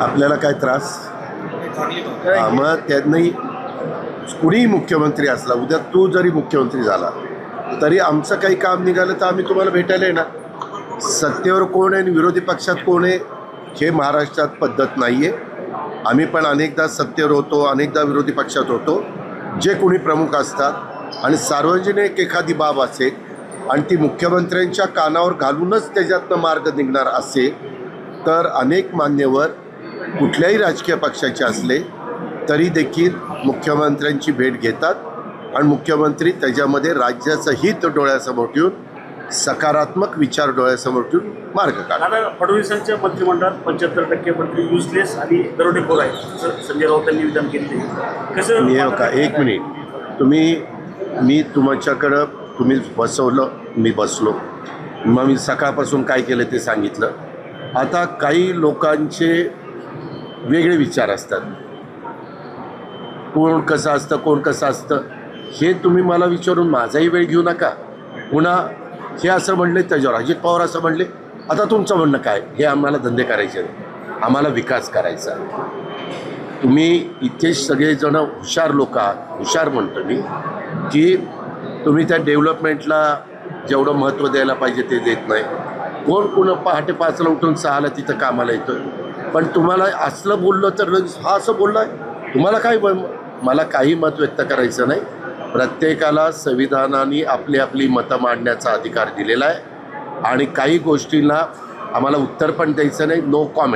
आपल्याला काय त्रास? मग त्यांनी कुणीही मुख्यमंत्री असला उद्या तू जरी मुख्यमंत्री झाला तरी आमचं काही काम निघालं तर आम्ही तुम्हाला भेटायला येणार. सत्तेवर कोण आहे आणि विरोधी पक्षात कोण आहे हे महाराष्ट्रात पद्धत नाही आहे आम्ही पण अनेकदा सत्तेवर होतो अनेकदा विरोधी पक्षात होतो. जे कोणी प्रमुख असतात आणि सार्वजनिक एखादी बाब असेल आणि ती मुख्यमंत्र्यांच्या कानावर घालूनच त्याच्यातनं मार्ग निघणार असेल तर अनेक मान्यवर कुठल्याही राजकीय पक्षाचे असले तरी देखील मुख्यमंत्र्यांची भेट घेतात आणि मुख्यमंत्री त्याच्यामध्ये राज्याचं हित डोळ्यासमोर ठेवून सकारात्मक विचार डोळ्यासमोर ठेवून मार्ग काढतात. फडणवीसांच्या मंत्रिमंडळात पंच्याहत्तर टक्के मंत्री युजलेस आणि दरोडेखोर आहेत संजय राऊतांनी विधान केले कसं मी का एक मिनिट. तुम्ही मी तुमच्याकडं तुम्ही बसवलं मी बसलो. मग मी सकाळपासून काय केलं ते सांगितलं. आता काही लोकांचे वेगळे विचार असतात. कोण कसं असतं कोण कसं असतं हे तुम्ही मला विचारून माझाही वेळ घेऊ नका. पुन्हा हे असं म्हणले त्याच्यावर अजित पवार असं म्हणले आता तुमचं म्हणणं काय? हे आम्हाला धंदे करायचे आम्हाला विकास करायचा तुम्ही इथे सगळेजण हुशार लोक आहात. हुशार म्हणतो मी की तुम्ही त्या डेव्हलपमेंटला जेवढं महत्त्व द्यायला पाहिजे ते देत नाही. कोण कुणं पहाटे पाचला उठून सहाला तिथं कामाला येतं पण तुम्हाला असलं बोललं तर लगेच हा असं बोलला आहे तुम्हाला काय मला काही मत व्यक्त करायचं नाही. प्रत्येकाला संविधानाने आपली आपली मतं मांडण्याचा अधिकार दिलेला आहे. आणि काही गोष्टींना आम्हाला उत्तर पण द्यायचं नाही नो कॉमेंट